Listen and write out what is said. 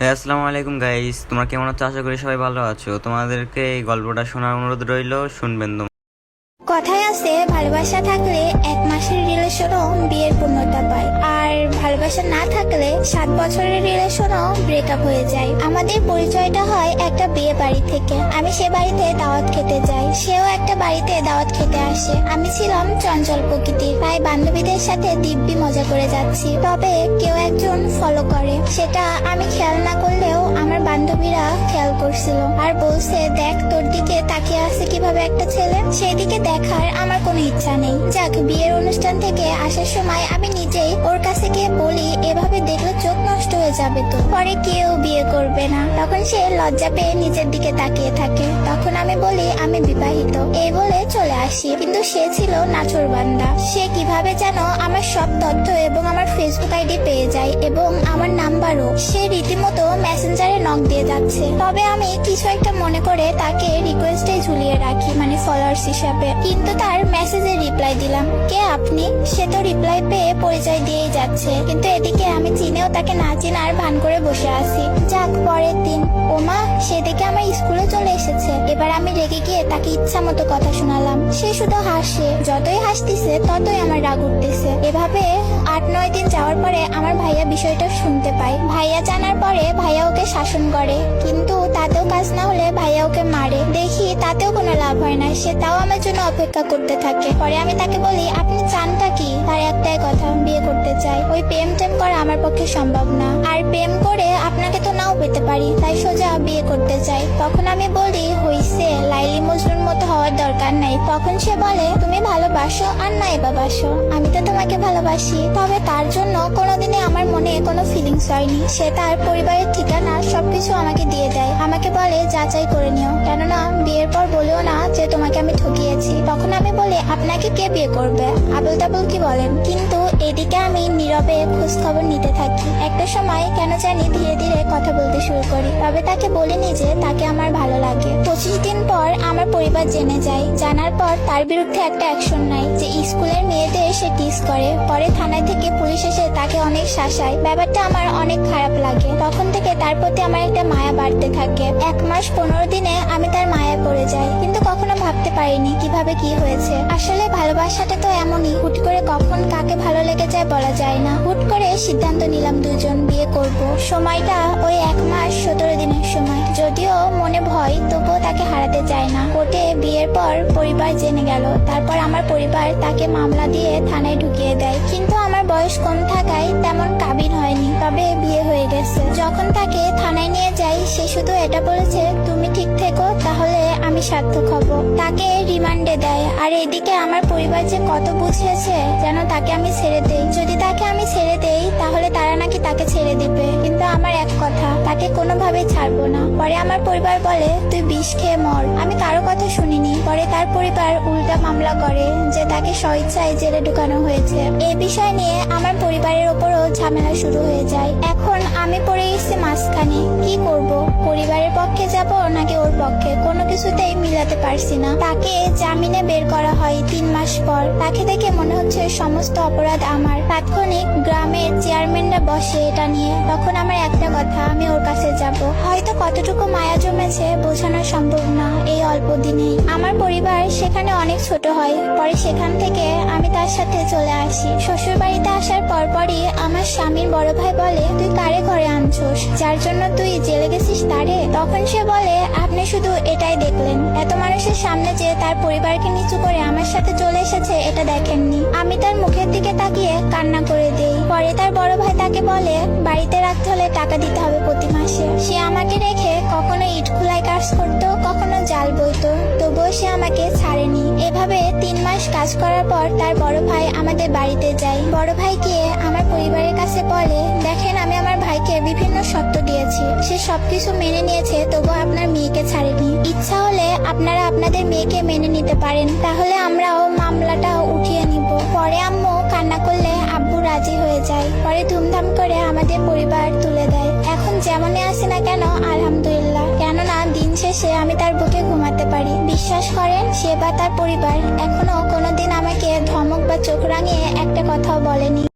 হ্যাঁ আসসালামু আলাইকুম গাইস তোমরা কেমন আছো? আশা করি সবাই ভালো আছো। তোমাদেরকে এই গল্পটা শোনার অনুরোধ রইল, শুনবেন তোমরা। কথায় আছে, ভালোবাসা থাকলে এক মাসের রিলেশনও বিয়ের পূর্ণতা পায়। আর ভালোবাসা না থাকলে সাত বছরের রিলেশনও ব্রেকআপ হয়ে যায়। আমাদের পরিচয়টা হয় একটা বিয়ে বাড়ি থেকে। আমি সে বাড়িতে দাওয়াত খেতে যাই। সেও একটা বাড়িতে দাওয়াত খেতে আসে। আমি ছিলাম চঞ্চল প্রকৃতির। তাই বান্ধবীদের সাথে দিব্যি মজা করে যাচ্ছি। তবে কেউ ফলো করে। সেটা আমি খেয়াল না করলেও আমার বান্ধবীরা খেয়াল করছিল। আর বলছে, দেখ, তোর দিকে তাকিয়ে আছে কীভাবে একটা ছেলে? সেই দিকে দেখার আমার কোনো ইচ্ছা নেই। যাক, বিয়ের অনুষ্ঠান থেকে আসার সময় আমি নিজেই ওর কাছে গিয়ে বলি, এভাবে দেখলে চোখ নষ্ট হয়ে যাবে তো। পরে কেউ বিয়ে করবে না। তখন সে লজ্জা পেয়ে নিজের দিকে তাকিয়ে থাকে। তখন আমি বলি, আমি বিবাহিত। এই বলে চলে আসি। কিন্তু সে ছিল নাচুর বান্দা সে কীভাবে যেন আমার সব তথ্য এবং আমার ফেসবুক আইডি পেয়ে যায় এবং আমার নাম্বারও। সে রীতিমতো মেসেঞ্জারে নক দিয়ে যাচ্ছে। তবে আমি কিছু একটা মনে করে তাকে রিকোয়েস্টে ঝুলিয়ে রাখি মানে ফলোয়ার্স হিসাবে। কিন্তু তার মেসেজে রিপ্লাই দিলাম। কে আপনি? সে তো রিপ্লাই পেয়ে পরিচয় দিয়েই যাচ্ছে। কিন্তু এদিকে আমি চিনেও তাকে না চিনার ভান করে বসে আছি। যাক, পরের দিন। ওমা, সেদিকে আমার স্কুলে চলে এসেছে। এবার আমি রেগে গিয়ে তাকে ইচ্ছা মতো কথা শোনালাম। সে শুধু হাসে। যতই হাসতেছে, ততই আমার রাগ উঠতেছে। এভাবে আট, নয় দিন যাওয়ার পরে আমার ভাইয়া বিষয়টা শুনতে পায়। ভাইয়া জানার পরে ভাইয়া ওকে শাসন করে। কিন্তু তাতেও কাজ না হলে ভাইয়া ওকে মারে। দেখি তাতেও কোনো লাভ হয় না। সে তাও আমার জন্য অপেক্ষা করতে থাকে। পরে আমি তাকে বলি, আপনি চানটা কি? তার একটাই কথা বিয়ে করতে চাই। ওই প্রেম টেম করা আমার পক্ষে সম্ভব না। আর প্রেম করে আপনাকে তো নাও পেতে পারি। তাই সোজা বিয়ে করতে চাই। তখন আমি বলি, হইছে, লাইলি মজনুর মতো হওয়ার দরকার নাই। তখন সে বলে, তুমি ভালোবাসো আর নাই বা বাসো। আমি তো তোমাকে ভালোবাসি। তবে তার জন্য কোনোদিনই আমার মনে কোনো ফিলিংস হয়নি। সে তার পরিবারের ঠিকানা সবকিছু আমাকে দিয়ে দেয়। আমাকে বলে, যাচাই করে নিও। কেননা বিয়ের পর বলেও না যে তোমাকে আমি ঠকিয়েছি। তখন আমি বলি, আপনাকে কে বিয়ে করবে? আবুল তাবুল কি বলেন? কিন্তু নীরবে খোঁজ খবর নিতে থাকি। একটা সময় কেন জানি ধীরে ধীরে কথা বলতে শুরু করি। তবে তাকে বলিনি যে তাকে আমার ভালো লাগে। পঁচিশ দিন পর আমার পরিবার জেনে যায়। জানার পর তার বিরুদ্ধে একটা অ্যাকশন নাই যে স্কুলের মেয়েদের এসে টিস করে। পরে থানায় থেকে পুলিশ এসে তাকে অনেক শাসায়। ব্যাপারটা আমার অনেক খারাপ লাগে। তখন থেকে তার প্রতি আমার একটা মায়া বাড়তে থাকে। এক মাস পনেরো দিনে আমি তার মায়া পড়ে যাই। কিন্তু কখনো ভাবতে পারিনি কীভাবে কি হয়েছে। আসলে ভালোবাসাটা তো এমনই, হুট করে কখন কাকে ভালো লেগে যায় বলা যায় না। হুট করে সিদ্ধান্ত নিলাম দুজন বিয়ে করব। সময়টা ওই এক মাস সতেরো দিনের সময়। যদিও মনে ভয়, তবুও তাকে হারাতে চায় না। কোর্টে বিয়ের পর পরিবার জেনে গেল। তারপর আমার পরিবার তাকে মামলা দিয়ে থানায় ঢুকিয়ে দেয়। কিন্তু আমার বয়স কম থাকায় তেমন শুধু এটা বলেছে, তুমি ঠিক থেকো, তাহলে আমি সার্থক হব। তাকে রিমান্ডে দেয়। আর এদিকে আমার পরিবার যে কত বুঝেছে যেন তাকে আমি ছেড়ে দেই। যদি তাকে আমি ছেড়ে দেই, তাহলে তারা নাকি তাকে ছেড়ে দিবে। কিন্তু আমার এক কথা, তাকে কোনোভাবেই ছাড়বো না। পরে আমার পরিবার বলে, তুই বিষ খেয়ে মর। আমি কারও কথা শুনিনি। পরে তার পরিবার উল্টা মামলা করে, যে তাকে স্বইচ্ছায় জেলে ঢুকানো হয়েছে। এই বিষয় নিয়ে আমার পরিবারের ওপরও ঝামেলা শুরু হয়ে যায়। এখন আমি পড়ে গেছি মাঝখানে। কি করব? পরিবারের পক্ষে যাব নাকি ওর পক্ষে? কোনো কিছুতেই মিলাতে পারছি না। তাকে জামিনে বের করা হয় তিন মাস পর। তাকে দেখে মনে হচ্ছে সমস্ত অপরাধ আমার। তাৎক্ষণিক গ্রামের চেয়ারম্যানরা বসে এটা নিয়ে। তখন আমার একটা কথা, আমি ওর কাছে যাব। হয়তো কতটুকু মায়া জমেছে বোঝানো সম্ভব না এই অল্প দিনেই। আমার পরিবার সেখানে অনেক ছোট হয়। পরে সেখান থেকে আমি তার সাথে চলে আসি। শ্বশুর বাড়িতে আসার পরপরই আমার স্বামীর বড় ভাই বলে, তুই কারে ঘরে আনছোস? যার জন্য তুই জেলে গেছিস তারে? তখন সে বলে, আপনি শুধু এটাই দেখলেন। এত মানুষের সামনে যে তার পরিবারকে নিচু করে আমার সাথে চলে এসেছে, এটা দেখেননি। আমি তার মুখের দিকে তাকিয়ে কান্না করে দেই। পরে তার বড় ভাই তাকে বলে, বাড়িতে রাখতে হলে টাকা দিতে হবে প্রতি মাসে। সে আমাকে রেখে কখনো ইট খোলায় কাজ করতো, কখনো জাল বইতো। তবুও সে আমাকে ছাড়েনি। কাজ করার পর তার বড় ভাই আমাদের বাড়িতে যায়। বড় ভাই গিয়ে আমার পরিবারের কাছে বলে, দেখেন, আমি আমার ভাইকে বিভিন্ন শর্ত দিয়েছি। সে সবকিছু মেনে নিয়েছে তবু আপনার মেয়েকে ছাড়েনি। ইচ্ছা হলে আপনারা আপনাদের মেয়েকে মেনে নিতে পারেন। তাহলে আমরাও মামলাটা উঠিয়ে নিব। পরে আম্মু কান্না করলে আব্বু রাজি হয়ে যায়। পরে ধুমধাম করে আমাদের পরিবার তুলে দেয়। এখন যেমনই আসে না কেন, আলহামদুলিল্লাহ। কেননা, দিন শেষে আমি তার বুকে ঘুমাতে পারি। সে বা তার পরিবার এখনও কোনোদিন আমাকে ধমক বা চোখ রাঙিয়ে একটা কথাও বলেনি।